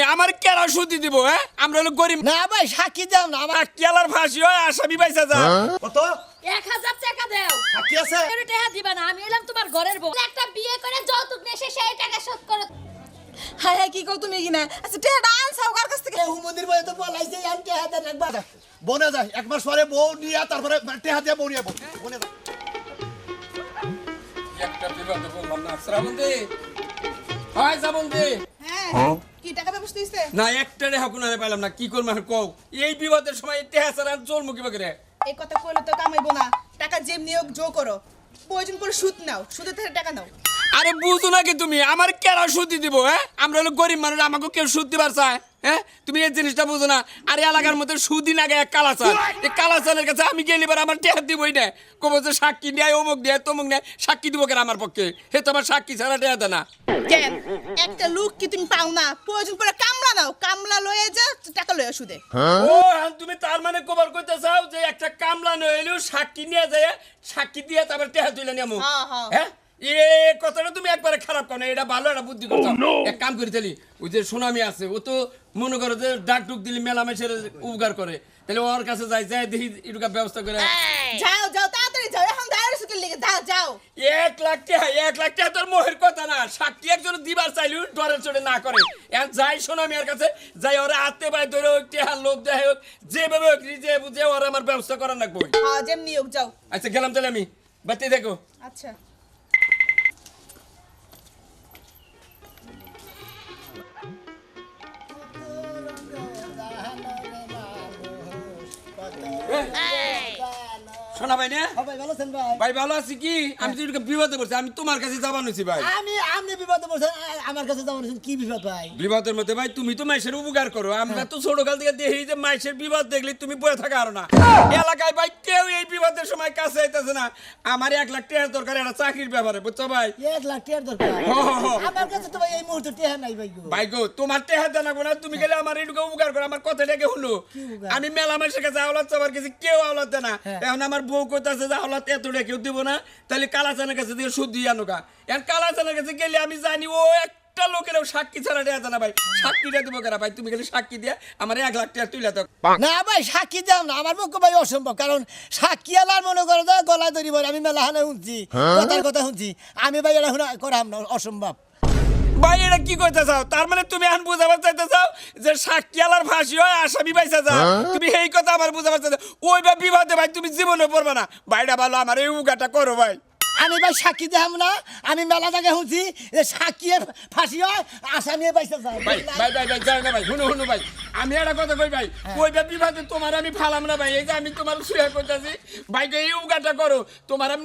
তুমি আমার কেরা সুদি দিব হ্যাঁ? আমরা হলো গরিব না ভাই সাক্ষী দাও না আমার কেলার ফাঁসি হয় আসামি পাইছা যা। কত? এক হাজার টাকা দেও। সাক্ষী আছে? কেন টাকা দিবা না? আমি এলাম তোমার ঘরের বউ। একটা বিয়ে করে যৌতুক নিয়ে এসে সেই টাকা শোধ করো। হায় হায় কি কও তুমি কিনা আচ্ছা টেহাটা আনছাও কার কাছ থেকে? হুমন্দির বলে তো বলাইছে আমি হাতে রাখবা বনে যায় এক মাস পরে বউ নিয়ে তারপরে টেহা দিয়ে বউ নিয়ে বউ বনে যায় একটা বিবাদে বললাম না। শ্রাবন্তী হয় হ্যাঁ কি টাকা ব্যবস্থা দিছে না একটা রেহা কোনারে পাইলাম না কি করব আর কও? এই বিপদের সময় চোর মুখি বাকি এই কথা কইলে তো কামাইবো না। টাকা যেমনি হোক জো করো। প্রয়োজন করে সুদ নাও সুদের থেকে টাকা নাও। আরে বুঝো নাকি তুমি? আমার কেরা সুদি দিব হ্যাঁ? আমরা হলো গরিব মানুষ আমাকে কেউ সুদ দিবার চায় হ্যাঁ? তুমি এই জিনিসটা বুঝো না। আর এলাকার মধ্যে সুদি নাগে এক কালাচার এই কালাচারের কাছে আমি গেলে এবার আমার টেহার দিবই না। কব যে সাক্ষী নেয় অমুক নেয় তমুক নেয় সাক্ষী দিব কেন আমার পক্ষে? হে তো আমার সাক্ষী ছাড়া টেহা দেয় না। কেন একটা লোক কি তুমি পাও না? প্রয়োজন করে কামলা নাও কামলা লয়ে যা টাকা লয়ে সুদে ও হ্যাঁ, তুমি তার মানে কবার করতে চাও যে একটা কামলা নইলেও সাক্ষী নিয়ে যায় সাক্ষী দিয়ে তারপর টেহা তুলে নেমো হ্যাঁ, হ্যাঁ। হ্যাঁ? এ কথাটা তুমি একবারে খারাপ করো না এটা ভালো একটা বুদ্ধি করছ। এক কাম করে তালি ওই যে সুনামি আছে ও তো মনে করো যে ডাক টুক দিলে মেলামেশের উপকার করে। তাহলে ওর কাছে যাই যাই দেখি এটুকা ব্যবস্থা করে। যাও যাও তাড়াতাড়ি যাও এখন দাঁড়িয়ে সুদের লেগে যাও যাও। এক লাখ টাকা এক লাখ টাকা তোর মোহের কথা না সাক্ষী একজন দিবার চাইলেও ডরে চড়ে না করে। এখন যাই সুনামি আর কাছে যাই ওরা আত্মে পাই ধরে হোক টেহা লোক দেয় হোক যেভাবে হোক যে বুঝে ওরা আমার ব্যবস্থা করার লাগবো। হ্যাঁ যেমনি হোক যাও। আচ্ছা গেলাম তাহলে আমি। বাতি দেখো। আচ্ছা। Hey. শোনা ভাই না? ভাই ভালো আছেন ভাই? ভাই ভালো আছি কি? আমি তো বিপদে পড়ছি আমি তোমার কাছে যাবা নছি ভাই। আমি আপনি বিপদে পড়ছেন আমার কাছে যাবেন কি বিপদ ভাই? বিপদের মধ্যে ভাই তুমি তো মাইসের উপকার করো। আমরা তো ছোট কাল থেকে দেখি যে মাইসের বিপদ দেখলে তুমি বয়ে থাকা আর না। এলাকায় ভাই কেউ এই বিপদের সময় কাছে আইতেছে না। আমার এক লাখ টাকার দরকার একটা চাকরির ব্যাপারে বুঝছ ভাই? এক লাখ টাকার দরকার? হো, হো, হো। আমার কাছে তো ভাই এই মুহূর্তে নাই ভাই গো। ভাই গো তোমার জানাব না। তুমি গেলে আমার উপকার করো আমার কথাটাকে হলো আমি মেলা কাছে আওলাদ চাবার কাছে কেউ আওলাদ দেয় না। হ্যাঁ। এখন আমার বউ কইতাছে যে আওলাদ এতটা কেউ দিব না। তাহলে কালাচানের কাছে দিয়ে সুদ দিয়ে আনো গা। এখন কালাচানের কাছে গেলে আমি জানি ও একটা লোকেরও সাক্ষী ছাড়া দেয়া জানা ভাই। সাক্ষীটা দিব কেনা ভাই? তুমি গেলে সাক্ষী দিয়ে আমার এক লাখ টাকা তুলে তো না ভাই সাক্ষী দাও না আমার পক্ষে ভাই অসম্ভব। কারণ সাক্ষী আলার মনে করো তো গলায় ধরি বলে আমি মেলা হানে শুনছি কথার কথা শুনছি। আমি ভাই এটা শুনা করাম না অসম্ভব। ভাই এটা কি কইতে চাও? তার মানে তুমি আন বুঝাবার চাইতে চাও যে সাক্ষী আলার ফাঁসি হয় আসামি পাইছা যাও তুমি এই কথা আমার বুঝাবার চাইতে ওই বা বিবাদে ভাই তুমি জীবনে পড়বে না। ভাইটা ভালো আমার এই উগাটা করো ভাই। আমি ভাই সাক্ষী দেখাম না আমি মেলা জায়গায় শুনছি যে সাক্ষী ফাঁসি হয় আসামি পাইছে যায় ভাই ভাই ভাই ভাই যাও না ভাই শুনো শুনো ভাই আমি একটা কথা কই ভাই ওই বা বিবাদে তোমার আমি ফালাম না ভাই এই যে আমি তোমার শুয়ে করতেছি ভাই এই উগাটা করো তোমার আমি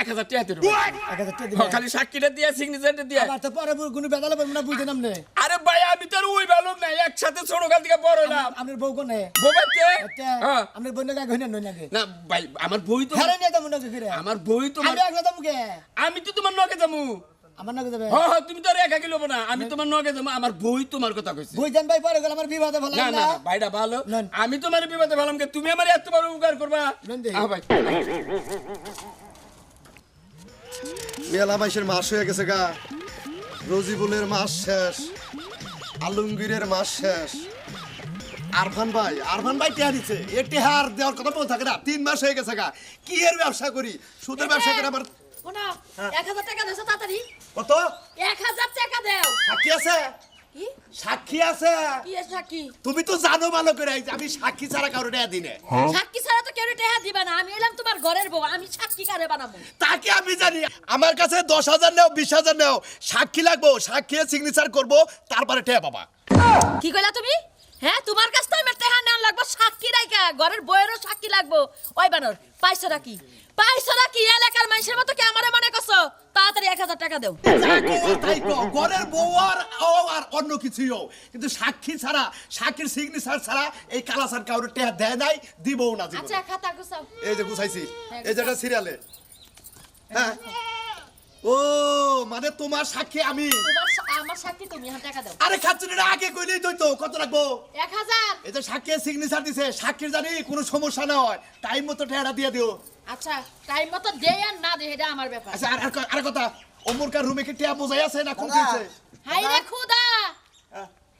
এক হাজার টাকা দেবো। এক হাজার টাকা খালি সাক্ষীটা দিয়ে সিগনেচারটা দিয়ে। আমার তো পরে কোনো বেদালে পারব না বুঝতে নাম নে। আরে ভাই আমি তো ওই ভালো না একসাথে ছোট কাল থেকে বড় না আপনার বউ কোনে? বোবাতে হ্যাঁ। আপনার বোনের গায়ে ঘুরে নই নাকি না ভাই আমার বই তো নিয়ে আমার বই তোমার আমি একলা যাব কে আমি তো তোমার নকে যাব। আমার নাকি যাবে? হ্যাঁ হ্যাঁ তুমি তো আর একা গেলো না। আমি তোমার নকে যাব। আমার বই তোমার কথা কইছি। বুঝছেন ভাই পরে গেল আমার বিবাদে ভালো না না না, ভাইটা ভালো। আমি তোমার বিপদে ভালাম কে তুমি আমার এত বড় উপকার করবা। আহ ভাই। মেলা মাসের মাস হয়ে গেছে গা। রজিবুলের মাস শেষ। আলমগীরের মাস শেষ। আরফান ভাই আরফান ভাই টেহা দিচ্ছে এ টেহার দেওয়ার কথা বলতে থাকে না। তিন মাস হয়ে গেছে গা। কি এর ব্যবসা করি? সুদের ব্যবসা করে আমার শোনো এক হাজার টাকা দেছো তাড়াতাড়ি। কত? এক হাজার টাকা দেও। সাক্ষী আছে? সাক্ষী আছে? কি সাক্ষী? তুমি তো জানো ভালো করে আমি সাক্ষী ছাড়া কারও টেহা দিনে সাক্ষী ছাড়া তো কেউ টাকা দিবা না। আমি এলাম তোমার ঘরের বউ আমি সাক্ষী কারে বানাবো? তাকে আমি জানি। আমার কাছে দশ হাজার নেও বিশ হাজার নেও। সাক্ষী লাগবো সাক্ষী সিগনেচার করব তারপরে টেহা বাবা কি কইলা তুমি? হ্যাঁ তোমার কাছ থেকে আমার টাকা নেওয়ার লাগবো সাক্ষী রাইকা ঘরের বইয়েরও সাক্ষী লাগবো। ওই বানর পাইছো নাকি? পাইছো নাকি? এলাকার মানুষের মতো কি আমারে মনে করছ? তাড়াতাড়ি এক হাজার টাকা দেও। ঘরের বউ আর ও আর অন্য কিছুই হোক কিন্তু সাক্ষী ছাড়া সাক্ষীর সিগনেচার ছাড়া এই কালাসার কাউরে টেহা দেয় নাই দিবও না। আচ্ছা খাতা গুছাও। এই যে গুছাইছি। হ্যাঁ, এই যেটা সিরিয়ালে হ্যাঁ। ও মানে তোমার সাক্ষী আমি। আমার সাক্ষী তুমি টাকা দাও। আরে খাচ্চুনিটা আগে কইলেই তো তো কত রাখব এক হাজার। এই যে সাক্ষী সিগনেচার দিছে সাক্ষীর জানি কোনো সমস্যা না হয় টাইম মতো টেহাটা দিয়ে দিও। আচ্ছা টাইম মতো দে আর না দে এটা আমার ব্যাপার। আচ্ছা আর আর কথা অমরকার রুমে কি টেহা বোঝাই আছে না কম দিয়েছে হাই রে খুদা!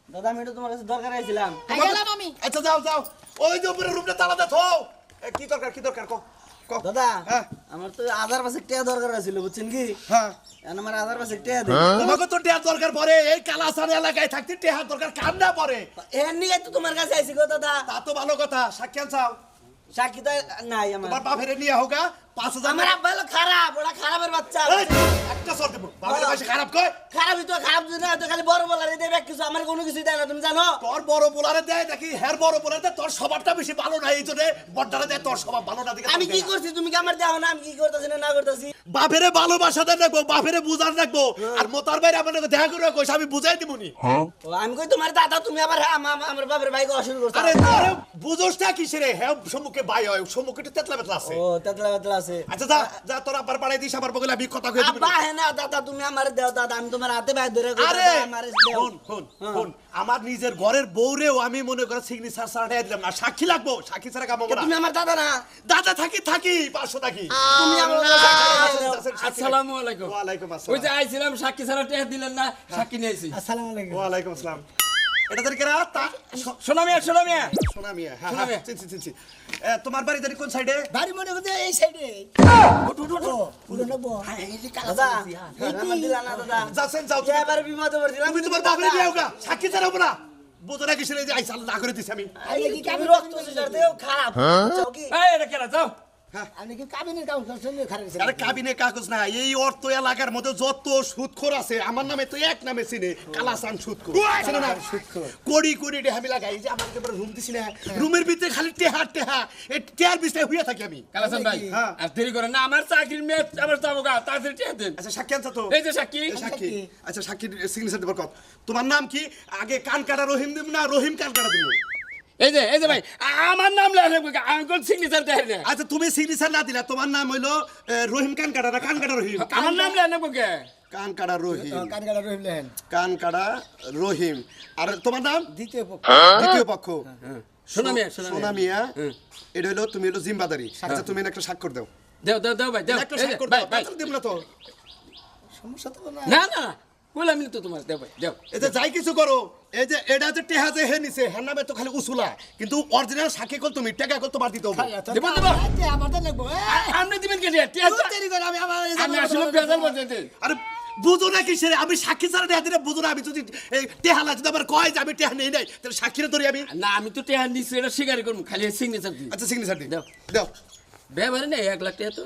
দাদা আমি তোমার কাছে দরকার আইছিলাম। আই আমি। আচ্ছা যাও যাও। ওই যে উপরে রুমটা তালা দে থো। এ, কি দরকার কি দরকার কও দাদা হ্যাঁ। আমার তো আধার পাশে টিয়া দরকার আছিল বুঝছেন কি? হ্যাঁ। আমার আধার পাশে টিয়া দে। তোমাকে তো টিয়া দরকার পড়ে এই কালাসান এলাকায় থাকতে টিয়া দরকার কার না পড়ে। এর নিয়ে তো তোমার কাছে আইছি গো দাদা। তা তো ভালো কথা সাক্ষাৎ চাও সাক্ষী তো নাই আমার। বাপেরে নিয়ে হোগা পাঁচ হাজার আমার আব্বা হলো খারাপ ওরা খারাপের বাচ্চা। একটা দেবো খারাপ কয়? খারাপই তো খারাপ যদি না তো খালি বড় বলারে দেবে কিছু আমার কোনো কিছু দেয় না তুমি জানো? তোর বড় বোলারে দেয় দেখি হের বড় বোলারে দেয় তোর স্বভাবটা বেশি ভালো না এই জন্য বড্ডারে দেয় তোর স্বভাব ভালো না দেখে আমি কি করছি? তুমি কি আমার দেও না? আমি কি করতেছি না না করতেছি? বাপেরে ভালোবাসাতে রাখব বাপেরে বুঝার রাখব আর মোতার বাইরে আমার দেখা করে কইস আমি বুঝাই দিবনি ও, আমি কই তোমার দাদা তুমি আবার হ্যাঁ, আমা- আমা- আমার বাপের ভাইকে অসুর করছ। আরে বুঝোস না হ্যাঁ সম্মুখে ভাই হয় সম্মুখে তেতলা বেতলা আছে। ও তেতলা বেতলা আছে। আচ্ছা যা যা তোর আব্বার পাড়াই দিস আমার বগলে আমি কথা কই দিবি। আব্বা হ্যাঁ না দাদা তুমি আমার দেও দাদা আমি তোমার হাতে বাইর ধরে আরে দাদা, আমারে দেও। শোন শোন শোন আমার নিজের ঘরের বউরেও আমি মনে করে সিগনেচার ছাড়া দিলাম না। সাক্ষী লাগবো সাক্ষী ছাড়া কাম হবে না। তুমি আমার দাদা না? দাদা থাকি থাকি পাঁচশো থাকি। তুমি আমার সাক্ষী দাও। আসসালামু আলাইকুম। আসসালাম। ওই যে আইছিলাম সাক্ষী ছাড়া টেহা দিলেন না সাক্ষী নিয়েছি। আসসালামু আলাইকুম। ওয়ালাইকুম আসসালাম। এটা তোর কেরা? তা শো- মিয়া শোনা মিয়া। সোনা মিয়া হ্যাঁ হ্যাঁ চিনছি চিনছি তোমার বাড়ি জানি কোন সাইডে বাড়ি মনে করতে এই সাইডে বউ দাদা আমার দিলা না দাদা। যাচ্ছেন যাও। তুমি। এবার বিপদে পড়ছিলাম তুমি তোমার বাপের বিয়ে হোক সাক্ষী ছাড়া হব না। বোঝো না কিসের এই যে আইসাল না করে দিছি আমি। আমি কি তুমি রক্ত সিজার খারাপ। চাও কি? এই এটা কেনা যাও। আমি কাবিনের কাম সঙ্গে খারাপ আরে কাবিনে কাগজ না এই অর্থ এলাকার মধ্যে যত সুদখোর আছে আমার নামে তো এক নামে চিনে কালাসান সুদখোর চিনে না? কোড়ি কোড়ি টেহা আমি লাগাই যে আমার একেবারে রুম দিছি না রুমের ভিতরে খালি টেহা টেহা এই টেহার বিষয়ে হইয়া থাকি আমি। কালাসান ভাই হ্যাঁ। আর দেরি করেন না আমার চাকরির মেয়ে আবার যাব গা তাড়াতাড়ি টেহা দেন। আচ্ছা সাক্ষী আনছো তো? এই যে সাক্ষী। সাক্ষী। আচ্ছা সাক্ষীর সিগনেচার দেবার কত তোমার নাম কি? আগে কান কাটা রহিম দিব না রহিম কান কাটা দিব এই যে এই যে ভাই আমার নাম কোন সিগনেচার দেয় না আচ্ছা তুমি সিগনেচার না দিলা তোমার নাম হইল রহিম কান কাটা না কান কাটা রহিম। আমার নাম লেখেন কে? কান কাটা রহিম। কান কাটা রহিলেন কান কাটা রহিম। আর তোমার নাম? দ্বিতীয় পক্ষ। দ্বিতীয় পক্ষ। শোনা মিয়া সোনা মিয়া। মিয়া এটা হইল তুমি হইল জিম্বাদারি। আচ্ছা তুমি একটা স্বাক্ষর দাও। দেও দেও দেও ভাই দেও। একটা স্বাক্ষর ভাই দাও ভাই। দিব না তো। সমস্যা তো না না। বললাম তো তোমার দেও এই যে যাই কিছু করো এই যে এটা যে টেহা যে হে নিছে হ্যাঁ নামে তো খালি উসুলা। কিন্তু অরিজিনাল সাক্ষী কল তুমি টেকা কল তোমার দিতে হবে। দেবো, দেবো। আমার তো লাগবো আপনি দিবেন কে টেহা দেরি করে আমি আমার আমি আসলে বেজাল দিন আরে বুঝো না কি সেরে আমি সাক্ষী ছাড়া টেহা দিলে বুঝো না আমি যদি এই টেহালা যদি আমার কয় যে আমি টেহা নেই নাই তাহলে সাক্ষীরে ধরি আমি। না আমি তো টেহা নিচ্ছি এটা স্বীকার করব খালি সিগনেচার দিই আচ্ছা সিগনেচার দিই দাও। দাও। ব্যবহারে নেই এক লাখ টাকা তো।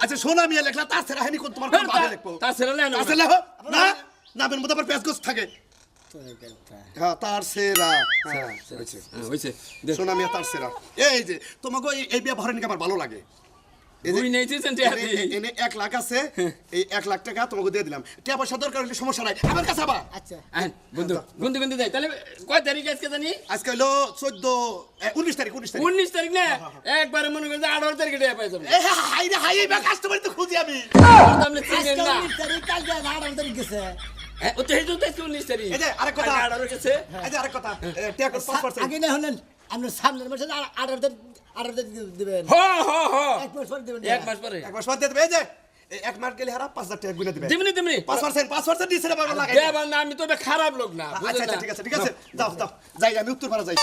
আচ্ছা সোনা মিয়া লেখলা তার ছাড়া হানি কোন তোমার ভাবে লিখব তার ছাড়া লেখো না। আবার পেঁচগোছ থাকে। হ্যাঁ তার সেরা। হ্যাঁ হয়েছে হয়েছে। সোনা মিয়া তার সেরা। এই যে তোমাকে এই- এই বিয়ে ভরেন আমার ভালো লাগে। এনে- এনে এক লাখ আছে এই এক লাখ টাকা তোমাকে দিয়ে দিলাম। টাকা পয়সা দরকার হলে সমস্যা নাই আমার কাছে আবার। আচ্ছা। বন্ধু বন্ধু বন্ধু যাই। তাহলে কয় তারিখ আজকে জানি? আজকে হলো চোদ্দ উনিশ তারিখ উনিশ তারিখ। উনিশ তারিখ না? একবারে মনে করেন যে আঠারো তারিখে টেহা পাই যাবেন হাই রে হাই কাস্টমার তো খুঁজি আমি। চিনেন না? কালকে আড়াল তারিখ গেছে। হ্যাঁ, উনিশ তারিখ। আরেক কথা। আঠারো এই কথা। এ, পাঁচ পার্সেন্ট আগে না হলেন আপনার সামনের মাসে দিবেন। এক মাস পর দিবেন এক মাস পরে। এক মাস পর দিয়ে যে এক মাস গেলে হারা পাঁচ হাজার টাকা গুনে দিবে। দিমনি দিমনি। পাঁচ পার্সেন্ট পাঁচ পার্সেন্ট দিচ্ছে লাগাই দেবার না আমি তো খারাপ লোক না আচ্ছা আচ্ছা ঠিক আছে ঠিক আছে। যাও যাও যাই আমি উত্তর পাড়া যাই।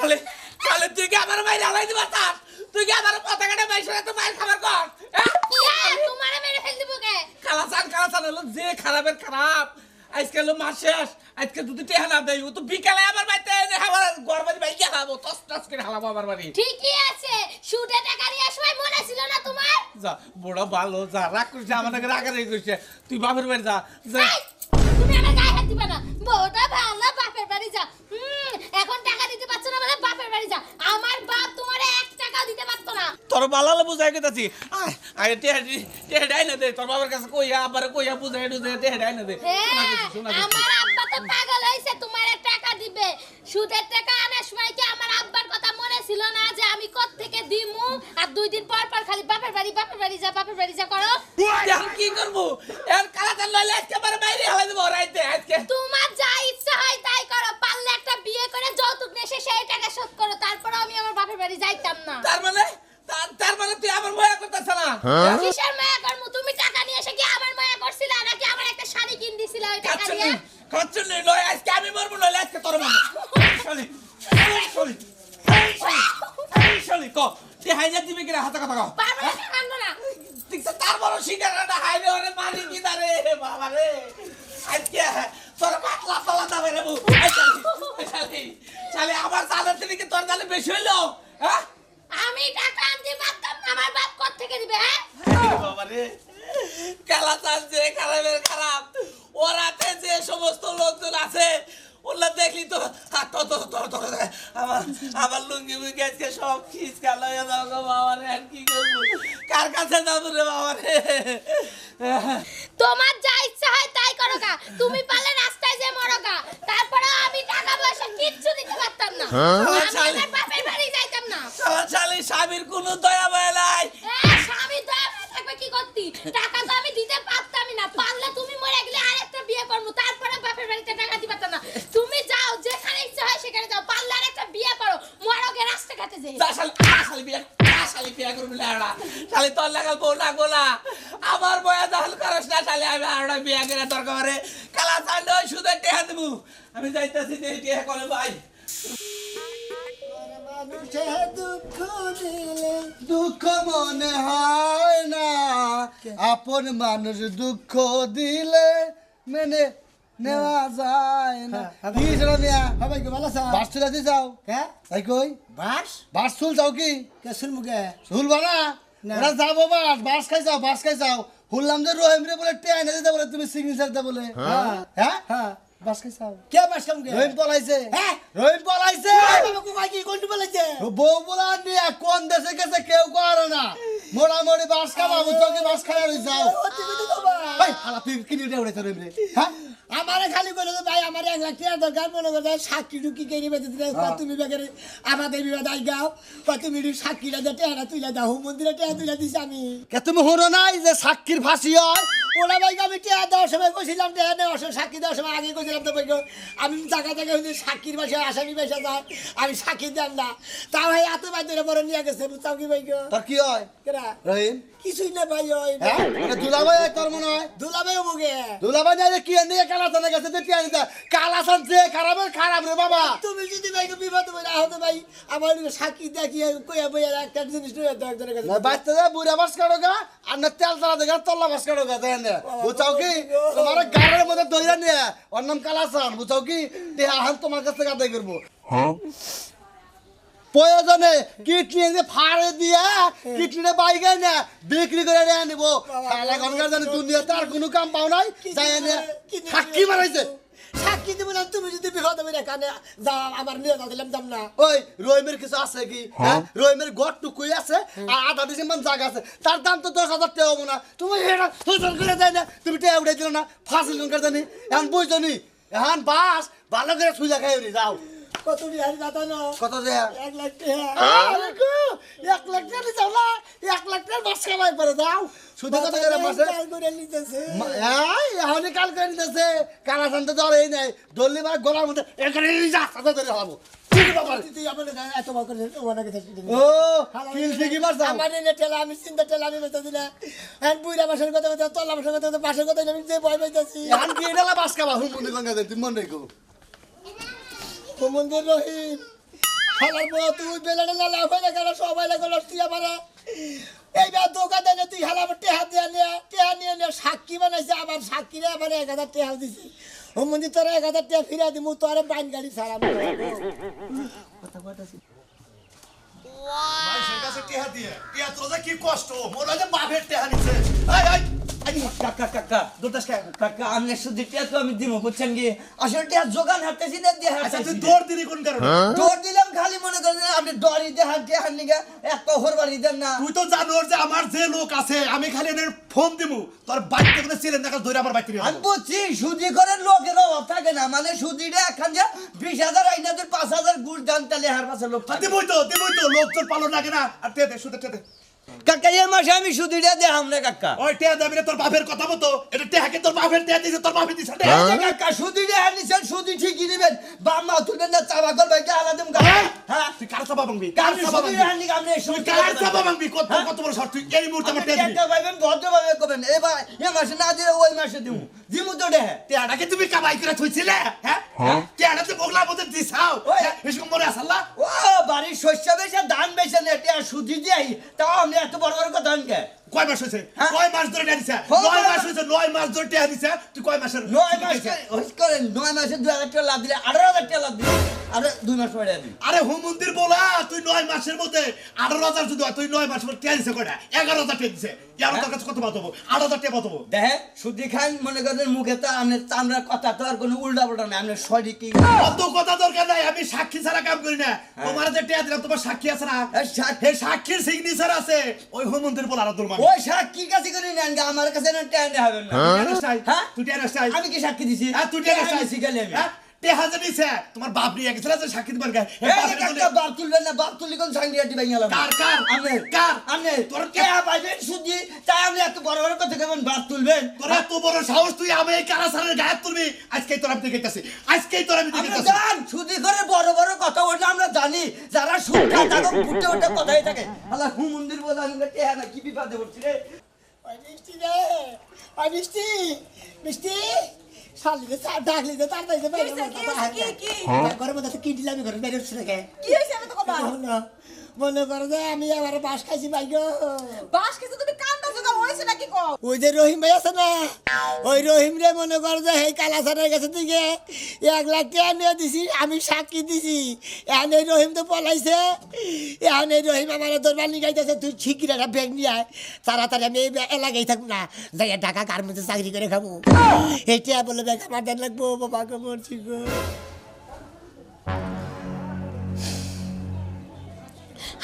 কালে কালে তুই কি আমার বাইরে হালাই দিবা তার তুই কি আমার পতাকাটা বাইরে তো বাইরে খাবার কর? তোমারে মেরে ফেল দিব কে? কালাসান হলো যে খারাপের খারাপ। আজকে হলো মাস শেষ আজকে যদি টেহা না দেয় ও তো বিকালে আমার বাড়িতে এনে আমার ঘর বাড়ি বাইকে হালাবো টস টস করে হালাবো আমার বাড়ি। ঠিকই আছে শুটে টাকা নিয়ে সময় মনে ছিল না তোমার? যা বড় ভালো যা রাগ করছে আমার নাকি রাগারাগি করছে তুই বাপের বাড়ি যা যা। তুমি আমার গায়ে হাত দিবা না। বউটা ভালো বাড়ি যা। হুম, এখন টাকা দিতে পারছ না বলে বাপের বাড়ি যা। আমার বাপ তোমার এক টাকাও দিতে পারতো না। তোর বালালে বুঝাই আরে ডাই না দে তোর বাবার কাছে কইয়া আবার কইয়া বুঝাই দে ডাই না দে। আমার আব্বা তো পাগল হয়েছে তোমার টাকা দিবে। সুদের টাকা আনার সময় কি আমার আব্বার কথা মনে ছিল না যে আমি কোথ থেকে দিমু? আর দুই দিন পর পর খালি বাপের বাড়ি বাপের বাড়ি যা বাপের বাড়ি যা করো এখন কি করব এখন কালাসান লইলে আজকে আমার বাইরে হালাই দেবো রাইতে আজকে তোমার যা ইচ্ছা হয় তাই করো পারলে একটা বিয়ে করে যৌতুক নেশে সেই টাকা শোধ করো তারপরে আমি আমার বাপের বাড়ি যাইতাম না তার মানে তার- তার মানে তুই আমার ভয় করতেছ না কিসের মায়া কর্ম আমার চুল্লি লয় আজকে আমি মরবো নইলে আজকে তোর মারবো শালি এই শালি এই শালি এই শালি ক তুই হাইজা দিবি কিনা হাতে কথা কও পারব না কান্দো না দেখছ তার বড় শিকারটা হাইরে ওরে মারি কি না বাবা রে আজকে তোর পাতলা পাতলা দাবে রে বউ। এই শালি, এই শালি শালি আমার চালের থেকে তোর চালে বেশি হইল? হ্যাঁ? আমি টাকা আনতে পারতাম না আমার বাপ কোথা থেকে দিবে হ্যাঁ? বাবারে খেলা চালছে খারাপের খারাপ। ওরাতে যে সমস্ত লোকজন আছে দেখলি তো? হাত তো তো তো তো আমার আমার লুঙ্গি মুঙ্গি আজকে সব খিস কালো হয়ে যাও গো বাবারে আর কি করব? কার কাছে যাব রে বাবারে তোমার যা ইচ্ছা হয় তাই করো গা। তুমি পারলে রাস্তায় যে মরো গা। তারপরে আমি টাকা পয়সা কিচ্ছু দিতে পারতাম না। আমি আমার বাপের বাড়ি যাইতাম না। শালি স্বামীর কোনো দয়া আমার বয়া দখল করস না শালি আমি বিয়া করে কালা চান্ড শুধু টেহা দেবো। আমি যাইতেছি যে টেহা করে ভাই। মানুষে দুঃখ দিলে দুঃখ মনে হয় না। আপন মানুষ দুঃখ দিলে মেনে নেওয়া যায় না। কি শোনা মিয়া সবাই কি ভালো আছা? বাস চলে যাও। হ্যাঁ? তাই কই? বাস? বাস চুল যাও কি? কে চুল বানা? না। ওরা যাব বাস বাস খাই যাও বাস খাই যাও। শুনলাম যে রহিম রে বলে টেনে দিতে বলে তুমি সিগনেচার দে বলে। হ্যাঁ? হ্যাঁ? বাস খাই যাও। কে বাস কামগে রহিম পলাইছে। হ্যাঁ? রহিম পলাইছে। কি বউ বলা নিয়ে কোন দেশে গেছে কেউ করে না। মোটামুটি বাস খাবা বুঝছ কি বাস খাই আর যাও। হালা তুই কিনে উঠে উড়েছে রহিম রে। হ্যাঁ? আমারে খালি যে ভাই আমার এক লাখ টাকা দরকার। মনে করে সাক্ষী টুকি কেড়ে বেঁচে দিলে তুমি বেকারে আমাদের বিবাদ আই গাও। তুমি সাক্ষীরা যে টেহারা তুইলা দাও মন্দিরে টেহা তুইলা দিছি আমি। কে তুমি হরো নাই যে সাক্ষীর ফাঁসি হয়? ওরা ভাই আমি টেহা দেওয়ার সময় কইছিলাম টেহা দেওয়ার সময় সাক্ষী দেওয়ার সময় আগে কইছিলাম তো ভাই আমি জায়গা জায়গায় হইলে সাক্ষীর বাসা আসামি বাসা যায় আমি সাক্ষী দেন না। তা ভাই এত ভাই ধরে পরে নিয়ে গেছে বুঝতাম কি ভাই তোর কি হয়? কেরা? রহিম কিছুই না ভাই ওই হ্যাঁ? এটা দুলাভাই তোর মনে হয়? মুগে না কি নিয়ে কালাসানে গেছে যে টিয়া নিতে কালাসান যে খারাপের খারাপ রে বাবা। তুমি যদি ভাইকে বিপদ হয়ে আহত ভাই আমার সাক্ষী দেখিয়ে কইয়া বইয়া একটা জিনিস নিয়ে একজনের কাছে। না বাচ্চা যা বুড়া বাস কাটো গা আর না তেল তালা দেখা তল্লা বাস কাটো গা বুঝাও কি? তোমার গাড়ির মধ্যে দইরা নিয়ে ওর নাম কালাসান বুঝাও কি? তে আহান তোমার কাছ করব। প্রয়োজনে কিডনি যে ফাড়ে দিয়া কিডনিটা বাইকে না বিক্রি করে নিয়ে আনিব। সারা গঙ্গার জানি দুনিয়াতে আর কোনো কাম পাও নাই যাই নিয়ে সাক্ষী মারাইছে সাক্ষী দিব না তুমি যদি বিপদ হবে এখানে যা আমার নিয়ে যাও দিলাম দাম না। ওই রহিমের কিছু আছে কি? হ্যাঁ। রহিমের গড় টুকুই আছে আর আধা ডিসের মান জায়গা আছে। তার দাম তো দশ হাজার টাকা হব না। তুমি এটা হুজুর করে দেয় না তুমি টাকা উঠে দিল না ফাঁসিল জনকার জানি। এখন বুঝছ নি? এখন বাস ভালো করে সুইজা খাই উনি যাও। কত রিহারি দাদা না? কত দেয়া? এক লাখ টাকা গো, এক লাখ টাকা যাও না। এক লাখ টাকা বাস খাওয়াই পারে যাও শুধু কথা করে মাসে কাল করে নিতেছে। এখনই কাল করে নিতেছে। কানা শান্ত এই নাই। দল্লি বা গলার মধ্যে এখানে যা সাথে ধরে হব করে কিল আমি চিন্তা ঠেলা আমি বেঁচে দিলা এখন বুড়া বাসের কথা কথা তল্লা বাসের কথা বাসের কথা আমি যে এখন বাস খাবা? হুম দেন তুমি মনে রেখো। মন্দির রহিম। খালার বউ, তুই বেলাটা লালা হয়ে গেল, সবাই লাগল তুই আমার। এইবার দোকানে নে, তুই হালা টেহা দিয়ে নিয়ে, টেহা নিয়ে নিয়ে সাক্ষী বানাইছে, আবার সাক্ষীরে আবার এক হাজার টেহা দিছি। হোম মন্দির তোরা এক হাজার টেহা ফিরে দিমু, তোরে বাইন গাড়ি মাইশের কাছে টেহা দিয়ে, টেহা তোর কি কষ্ট, মোর যে বাপের টেহা নিছে। এই এই। কাকা কাকা দোতাস কাকা আমনে শুধু টিয়া তো আমি দিব বুঝছেন কি? আসলে টিয়া জোগান হাঁটতেছি না দিয়ে আচ্ছা তুই দৌড় দিলি কোন কারণে? দৌড় দিলাম খালি মনে করেন আপনি দড়ি দিয়ে হাঁটতে হাঁট নিগা এক কহর বাড়ি না। তুই তো জানোর যে আমার যে লোক আছে আমি খালি এদের ফোন দিমু। তোর বাইক থেকে ছিলেন ধরে আমার আমি বুঝছি সুদি করে লোকের অভাব থাকে না। মানে সুদিটা একখান যে বিশ হাজার আইনাদের পাঁচ হাজার গুড় দান তাহলে হার পাশে লোক থাকে দিবই তো দিবই তো। লোক তোর পালন লাগে না। আর তে দে শুধু তে দে। কাকা এই মাসে আমি সুদিটা না কাকা। ওই টেহা দেবি তোর বাপের কথা মতো এটা টেহাকে তোর বাপের টেহা দিছে তোর বাপের দিছে কাকা সুদিটা হার নিছেন সুদি ঠিকই দিবেন। বাম মা তুলবেন না চাবা করবে কি আলাদা হ্যাঁ? তুই কার সাবা ভাঙবি কার আমি ভাঙবি হার নিগা আপনি কার সাবা ভাঙবি কত কত বড় শর্ট তুই এই মুহূর্তে আমার টেহা দিবি একটা পাইবেন ভদ্রভাবে করবেন এবার এ মাসে না দিয়ে ওই মাসে দিব দিমু তো ডে তুমি কামাই করে থইছিলে? হ্যাঁ? বগলা মধ্যে দিছাও? ওই। হ্যাঁ? এসব মনে আসাল্লা? ও বাড়ির শস্য বেচে ধান বেচে নেটে আর সুদি দিয়ে তাও এত বড় বড় কথা আনকে কয় মাস হয়েছে? হ্যাঁ? কয় মাস ধরে দিছে হ্যাঁ, নয় হ্যাঁ। মাস হয়েছে নয় মাস ধরে দিছে তুই কয় মাসের নয় মাস? করে নয় মাসে দুই হাজার টাকা লাভ দিলে আঠারো হাজার টাকা লাভ দিলে আরে দুই মাস পরে দিবি আরে হুম মন্দির বলা তুই নয় মাসের মধ্যে আঠারো হাজার যদি তুই নয় দিছে কয়টা? এগারো হাজার টেহা দিছে। এগারো হাজার কাছে কত আট হাজার দেখে সুদি খান মনে করেন মুখে তো আপনার চামড়ার কথা তো আর কোনো উল্টা পাল্টা নাই আপনার সঠিকই অত কথা দরকার নাই আমি সাক্ষী ছাড়া কাম করি না। তোমার যে টেহা দিলাম তোমার সাক্ষী আছে না? সাক্ষীর সিগনেচার আছে। ওই হুম মন্দির বলা আর তোর মানে ওই সাক্ষীর কাছে করে নেন গা, আমার কাছে না টেন্ডে না। হ্যাঁ? তুই চাই আমি কি সাক্ষী দিছি? হ্যাঁ তুই টেহা চাই শিখালি আমি। টেহা দিছে তোমার বাপ নিয়ে গেছিল যে সাক্ষী দিবার গায়ে হে এই বাপের যে বলে- কাকা বাপ তুলবেন না বাপ তুলি কোন সাংরি আটি ভাঙ গেলাম কার কার? আপনি কার? আপনি তোর কে? পাইবেন সুদি তাই আপনি এত বড় বড় কথা কেমন বাপ তুলবেন তোর এত বড় সাহস তুই আমি এই কালাসারের গায়ে তুলবি। আজকেই তোর আমি দেখেছি আজকেই তোর আমি আমরা দেখেছি সুদি করে বড় বড় কথা ওটা আমরা জানি যারা সুখা তাদের ফুটে ওঠে কথাই থাকে? আল্লাহ হু মন্দির বোঝান কে না কি বিপদে পড়ছি রে? ওই মিষ্টি রে ওই মিষ্টি মিষ্টি শালিরে চা ডাকলি তো তার তাইতে বাইরে কি হইছে, কি, কি? ঘরের মধ্যে তো কি দিলাম ঘরে বাইরে উঠছে কে কি হয়েছে? আমি তো কবা মনে করো যে আমি আবার বাস খাইছি ভাই গো। বাস কিছু তুমি কান্দা জোগা হয়েছে নাকি কও? ওই যে রহিম ভাই আছে না ওই রহিম রে মনে করো যে এই কালাসারের কাছে থেকে এক লাখ টাকা নিয়ে দিছি আমি সাক্ষী দিছি। এখন এই রহিম তো পলাইছে। এখন এই রহিম আমার দরবার নিগাইতেছে তুই ঠিকই একটা ব্যাগ নিয়ে আয় তাড়াতাড়ি আমি এই এলাকায় থাকব না যাই ঢাকা মধ্যে চাকরি করে খাব। এইটা বলে ব্যাগ আমার দেন লাগবো বাবাকে মরছি গো।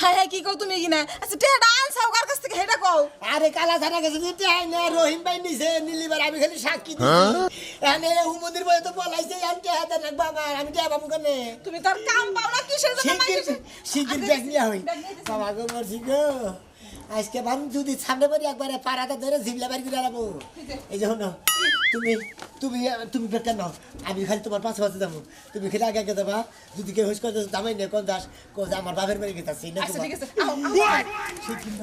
হ্যাঁ হ্যাঁ কি কও তুমি কি না আচ্ছা টেহাটা আনছাও কার কাছ থেকে হেটা কও? আরে কালা থানা গেছে দিতে হয় না রহিম ভাই নিছে নিলিবার আমি খালি সাক্ষী দিছি। এখানে হুমন্দির বয়ে তো পলাইছে আমি টেহা দেন আমার আমি টেহা কেনে? তুমি তার কাম পাও না কিসের জন্য মাইছে শিগগির ব্যাগ নিয়ে হই বাবা গো মরছি গো। আজকে ভাবি যদি সামনে বাড়ি একবারে পাড়াটা ধরে জিবলা বাড়ি করে আনাবো। এই যে। শোনো। তুমি তুমি তুমি বেকার নাও আমি খালি তোমার পাশে পাশে যাব। তুমি খালি আগে আগে দেবা যদি কেউ হুস করে দামাই নেই কোন দাস? কোন আমার বাপের বাড়ি গেছে না আচ্ছা। ঠিক আছে। আও, আও। শিগগির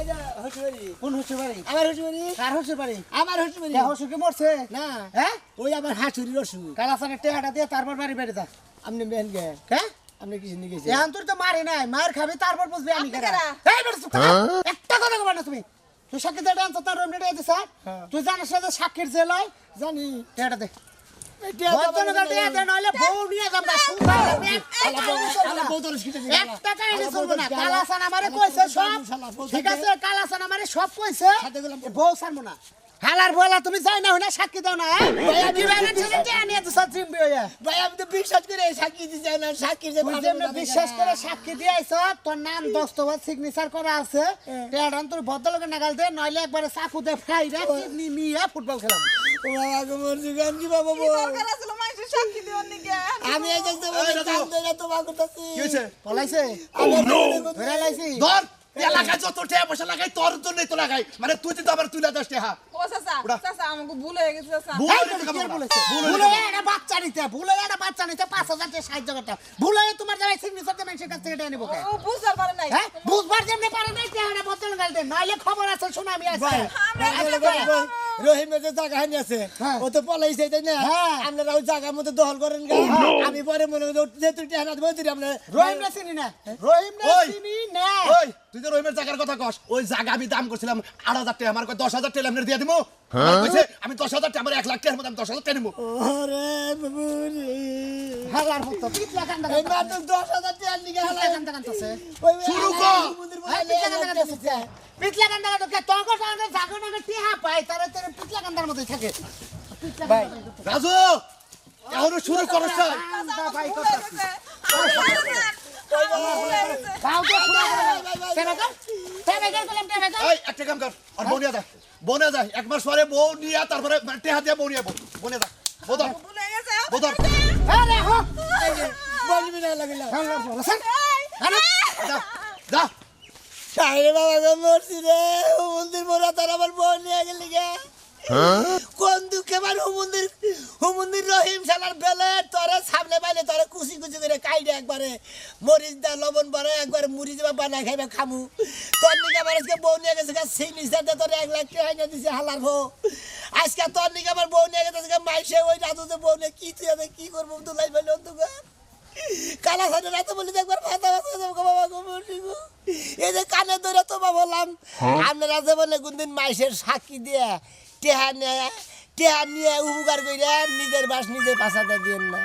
যে হসুবাড়ি। কোন হচ্ছে বাড়ি? আমার হসুবাড়ি কার হচ্ছে বাড়ি? আমার হসুবাড়ি মরছে? না। হ্যাঁ? ওই আমার হাসুরির অসুখ কালাসানের টেহাটা দিয়ে তারপর বাড়ি বেড়ে যা। আপনি মেন গে হ্যাঁ আপনি কিছু নিয়ে গেছে এখন তোর তো মারি নাই মার খাবি তারপর বুঝবি আমি আপনি কেডা। কেডা? এই বেটা চুপ একটা কথা কবা না তুমি। তুই সাক্ষী দিয়ে ডান্স তার রুম রেডি আছে তুই জানিস যে সাক্ষীর জেল হয়? জানি এটা দে। বউ সব। আছে কইছে। ছাড়বো না। হালার বলা তুমি যাই না হইনা সাক্ষী দাও না হ্যাঁ? কি বেলা ছেলে টেহা নিয়ে তো সব জিম্বি হইয়া। ভাই আমি তো বিশ্বাস করে সাক্ষী দিতে না সাক্ষী যে তুই যেমনি বিশ্বাস করে সাক্ষী দিয়েছ তোর নাম দস্তবাদ সিগনেচার করা আছে। টেহাডান তোর ভদ্রলোকের নাগাল দে নইলে একবারে চাকু দে ফ্রাই রে কিডনি নিয়ে ফুটবল খেলাম। ও বাবা গো মরছি গান কি বাবা বউ দরকার আছিল মাইছে সাক্ষী দিওর নিকে আমি এই যে কাম ধরে তোমার করতেছি কি? হয়েছে? পলাইছে? ধরে লাইছি ধর এলাকায় যত টেহা পয়সা লাগাই তোর জন্যই তো লাগাই। মানে তুই তো আবার তুই লাগাস টেহা ও চাচা চাচা আমাকে ভুল হয়ে গেছে চাচা। ভুল এই হলে তো তো কি আর খাব না। বলেছে? ভুল হলে ভুলে খাব না। একটা বাচ্চা নিতে ভুলে একটা বাচ্চা নিতে পাঁচ হাজার টাকা সাহায্য করতে ভুলে তোমার জায়গায় সিগনেচার দিয়ে মানুষের কাছ থেকে টেনে নিবো ও বুঝতে পারে নাই। হ্যাঁ? বুঝবার যেমনি পারে নাই টেহাডা বদল গাল দে খবর আছে শোনা আমি আছে। রহিম যে জায়গা হানি আছে হ্যাঁ। ও তো পলাইছে তাই না? হ্যাঁ। আপনারা ওই জায়গার মধ্যে দখল করেন আমি পরে মনে করি যেহেতু টেহানা দেবো তুই আপনার। রহিম না চিনি না। রহিম না চিনি না। ওই তুই যে রহিমের জায়গার কথা কস ওই জায়গা আমি দাম করছিলাম আট হাজার টাকা আমার দশ হাজার টাকা দিয়ে আমি দশ হাজার টাকা এক লাখ টাকার মধ্যে দশ হাজার টাকা নিবো পিতলা শুরু কান্দার থাকে রাজু এখনও করছ হয়ে হয়ে একটা কাম কর আর নিয়ে যা যায় এক মাস পরে বউ নিয়ে তারপরে টেহা দিয়ে বউ নিয়ে বউ বউ নিয়ে যা বউ ধর। ভুল হয়ে গেছে বউ ধর। আরে হো বলবি না লাগিলা। হালার বলছেন আরে যা সাহেব বাবা মরছি রে। মন্দির মোরা তার আবার বউ নিয়ে গেলি গে। কোন দুঃখে আমার হুমন্দির হুমন্দির রহিম শালার বেলে তোরে সামনে পাইলে তোরে কুচি কুচি করে কাইডে একবারে। মরিচ দা লবণ বড় একবারে মুড়ি দেবা বানা খাইবে খামু। তোর নিকে আমার আজকে বউ নিয়ে গেছে সিনি সাথে তোর এক লাখ টাকা এনে দিছে হালার ভো আজকে তোর নিকে আমার বউ নিয়ে গেছে মাইসে ওই রাতুতে বউ নিয়ে কি তুই আমি কি করব দুলাই পাইলে অন্ধকার। কালা রাতে বলি একবার ফাতা ফাতা যাব বাবা গো গো। এই যে কানে ধরে তো বা বললাম আপনারা যে বলে কোনদিন মাইসের সাক্ষী দিয়ে টেহা নেয় টেহা নিয়ে উপকার করে নিজের বাস নিজে পাশাতে দিয়েন না।